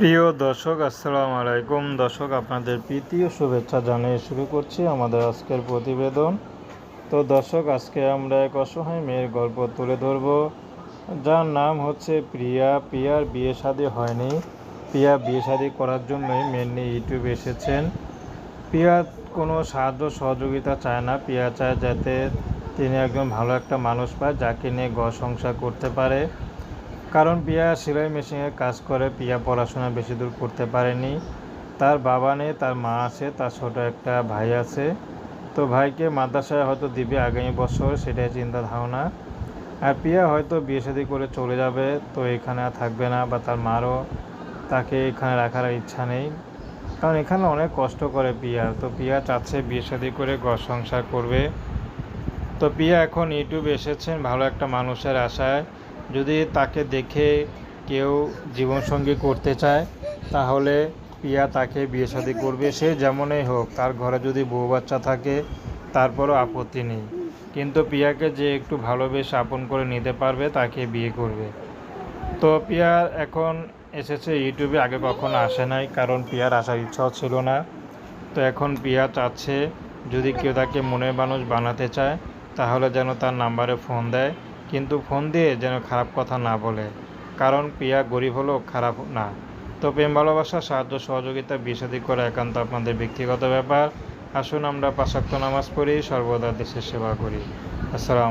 প্রিয় দর্শক, আসসালামু আলাইকুম। দর্শক, আপনাদের প্রীতি ও শুভেচ্ছা জানিয়ে শুরু করছি আমাদের আজকের প্রতিবেদন। তো দর্শক, আজকে আমরা এক অসহায় মেয়ের গল্প তুলে ধরব। যার নাম হচ্ছে প্রিয়া। প্রিয়ার বিয়ে শাদী হয়নি। প্রিয়া বিয়ে শাদী করার জন্যই মেনলি ইউটিউবে এসেছেন। প্রিয়া কোনো সাহায্য সহযোগিতা চায় না। প্রিয়া চায় যাতে তিনি একজন ভালো একটা মানুষ পায়, যাকে নিয়ে ঘর সংসার করতে পারে। কারণ পিয়া সেলাই মেশিনের কাজ করে, পিয়া পড়াশোনা বেশি দূর করতে পারেনি। তার বাবা নেই, তার মা আছে, তার ছোট একটা ভাই আছে। তো ভাইকে মাদ্রাসায় হয়তো দিবে আগামী বছর, সেটাই চিন্তা ধারণা। আর পিয়া হয়তো বিয়ে শাদী করে চলে যাবে, তো এখানে আর থাকবে না, বা তার মারও তাকে এখানে রাখার ইচ্ছা নেই। কারণ এখানে অনেক কষ্ট করে পিয়া। তো পিয়া চাচ্ছে বিয়ে শাদী করে ঘর সংসার করবে। তো পিয়া এখন ইউটিউবে এসেছেন, ভালো একটা মানুষের আশায়। যদি তাকে দেখে কেউ জীবনসঙ্গী করতে চায়, তাহলে পিয়া তাকে বিয়ে শাদী করবে, সে যেমনই হোক। তার ঘরে যদি বউ বাচ্চা থাকে, তারপরও আপত্তি নেই। কিন্তু পিয়াকে যে একটু ভালোবেসে আপন করে নিতে পারবে, তাকে বিয়ে করবে। তো পিয়ার এখন এসেছে ইউটিউবে, আগে কখনো আসে নাই, কারণ পিয়ার আসার ইচ্ছাও ছিল না। তো এখন পিয়া চাচ্ছে, যদি কেউ তাকে মনের মানুষ বানাতে চায়, তাহলে যেন তার নাম্বারে ফোন দেয়। কিন্তু ফোন দিয়ে যেন খারাপ কথা না বলে। কারণ পিয়া গরিব হলেও খারাপ না। তো প্রেম, ভালোবাসা, সাহায্য, সহযোগিতা বিষাদী করা একান্ত আপনাদের ব্যক্তিগত ব্যাপার। আসুন আমরা পাশাক্ত নামাজ পড়ি, সর্বদা দেশের সেবা করি। আসসালাম